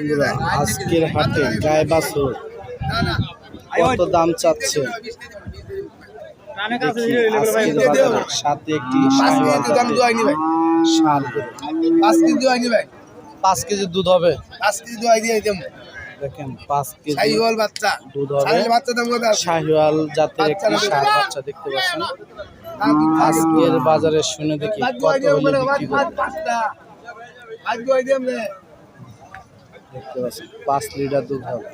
বন্ধুরা আজকের হাটে গায়ে বাছুর কত দাম চাচ্ছে? বাজারে সাথে একটি। পাঁচ কেজি দুধ হবে। পাঁচ কেজি দোয়াই দিয়ে দেখেন পাঁচ কেজি বাচ্চা। দুধ হবে। বাচ্চা দাম কত শাহিওয়াল জাতের একটি ষাঁড় বাচ্চা দেখতে পাচ্ছেন। আজকের বাজারে শুনে দেখি কত হলে বিক্রি করবে পাঁচটা পাঁচ দোয়াই দিয়ে আমরা দেখতে পাচ্ছেন পাঁচ লিটার দুধ হবে।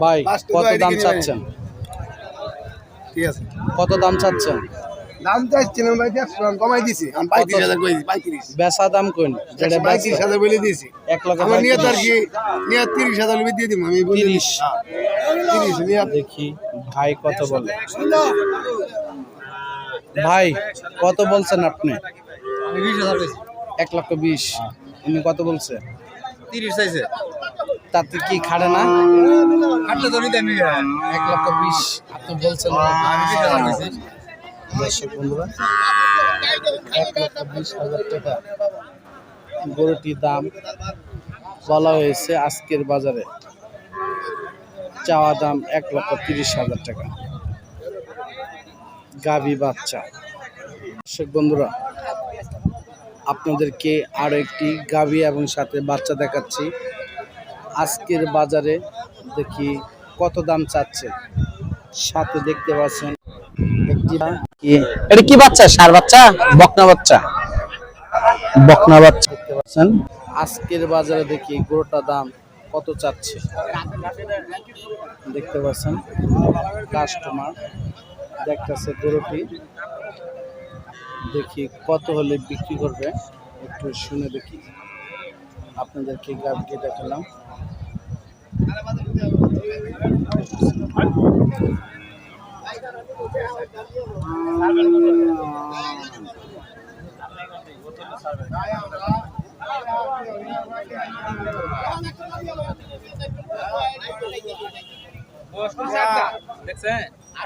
ভাই কত দাম চাচ্ছেন? ঠিক আছে। কত দাম চাচ্ছেন? দাম চাইছিলাম ভাই কমাই দিছি। আমি পঁয়ত্রিশ হাজার করে দিছি বেচা দাম কোন যেটা হাজার বলে দিয়েছি এক লক্ষ আমার নিয়ে তো আর কি নিয়ে তিরিশ হাজার দিয়ে দিব আমি বলে তিরিশ। দিছি। হ্যাঁ, দেখি ভাই কত বলে? ভাই কত বলছেন আপনি? এক লক্ষ বিশ। উনি কত বলছে? তিরিশ চাইছে। তাতে কি খাড়ে না? এক লক্ষ বিশ। আপনি বলছেন দর্শক বন্ধুরা এক লক্ষ বিশ হাজার টাকা গরুটির দাম বলা হয়েছে আজকের বাজারে। চাওয়া দাম এক লক্ষ তিরিশ হাজার টাকা। গাভী বাচ্চা। দর্শক বন্ধুরা, আপনাদেরকে আরও একটি গাভী এবং সাথে বাচ্চা দেখাচ্ছি। আজকের বাজারে দেখি কত দাম চাচ্ছে। সাথে দেখতে পাচ্ছেন একটি এটা কি বাচ্চা? সার বাচ্চা? বকনা বাচ্চা? বকনা বাচ্চা। দেখতে পাচ্ছেন, আজকের বাজারে দেখি গরুটা দাম কত চাচ্ছে। দেখতে পাচ্ছেন কাস্টমার দেখতেছে গরুটি। দেখি কত হলে বিক্রি করবে একটু শুনে দেখি। আপনাদেরকে গাভীকে দেখালাম। পাইছি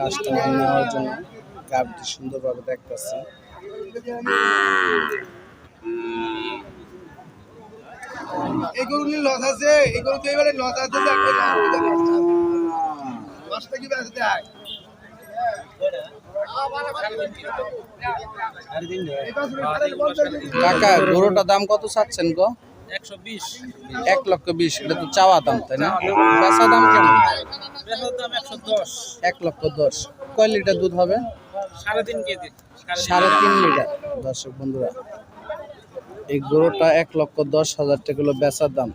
কাজটা নেওয়ার জন্য গাভীটি সুন্দরভাবে দেখতেছে। এগুলো নিয়ে লস আছে এগুলো তো এবারে লস আছে তো একটা লস লসটা কি বেঁচে দেয় কাকা গরুটার দাম কত চাচ্ছেন গো? এক লক্ষ বিশ এটা তো চাওয়া দাম তাই না? বেচা দাম কেমন? এক লক্ষ দশ। কয় লিটার দুধ হবে? সাড়ে তিন কেজি। সাড়ে তিন লিটার। দর্শক বন্ধুরা এই গরুটা এক লক্ষ দশ হাজার টাকা হলো বেচার দাম।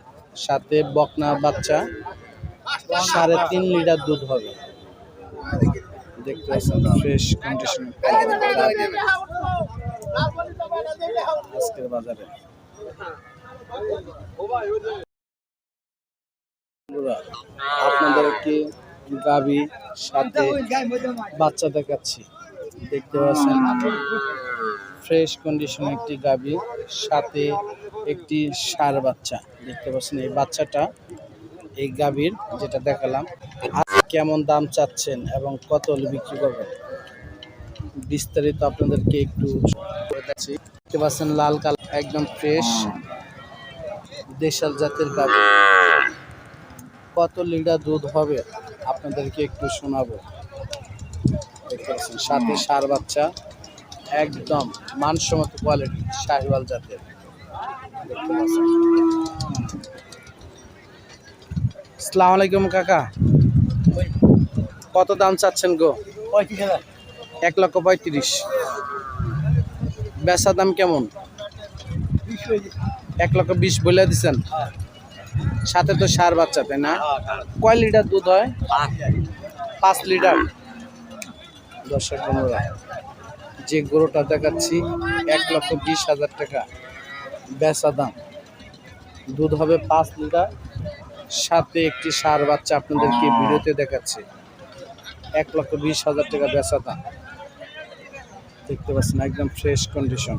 সাথে বকনা বাচ্চা সাড়ে তিন লিটার দুধ হবে। দেখতে পাচ্ছেন ফ্রেশ কন্ডিশন আজকের বাজারে। আপনাদেরকে গাবি সাথে বাচ্চা দেখাচ্ছি। দেখতে পাচ্ছেন ফ্রেশ কন্ডিশন একটি গাবি সাথে একটি সার বাচ্চা। দেখতে পাচ্ছেন, এই বাচ্চাটা, এই গাভীর যেটা দেখালাম আজ কেমন দাম চাচ্ছেন এবং কত বিক্রি করবেন? বিস্তারিত আপনাদেরকে একটু দেখতে পাচ্ছেন, লাল কালার, একদম ফ্রেশ দেশাল জাতের গাভী। কত লিটার দুধ হবে? আপনাদেরকে একটু শোনাবো। দেখতে পাচ্ছেন সাথে সার বাচ্চা একদম মানসম্মত কোয়ালিটি শাহিওয়াল জাতের। দেখতে পাচ্ছেন। আসসালামু আলাইকুম কাকা। কত দাম চাচ্ছেন গো? এক লক্ষ পঁয়ত্রিশ। বেচা দাম কেমন? এক লক্ষ বিশ বলে দিচ্ছেন সাথে তো সার বাচ্চা, তাই না? কয় লিটার দুধ হয়? পাঁচ লিটার। দর্শক বন্ধুরা, যে গরুটা দেখাচ্ছি, এক লক্ষ বিশ হাজার টাকা বেচা দাম। দুধ হবে পাঁচ লিটার। সাথে একটি সার বাচ্চা আপনাদেরকে ভিডিওতে দেখাচ্ছে। এক লক্ষ বিশ হাজার টাকা বেচা দাম। দেখতে পাচ্ছেন, একদম ফ্রেশ কন্ডিশন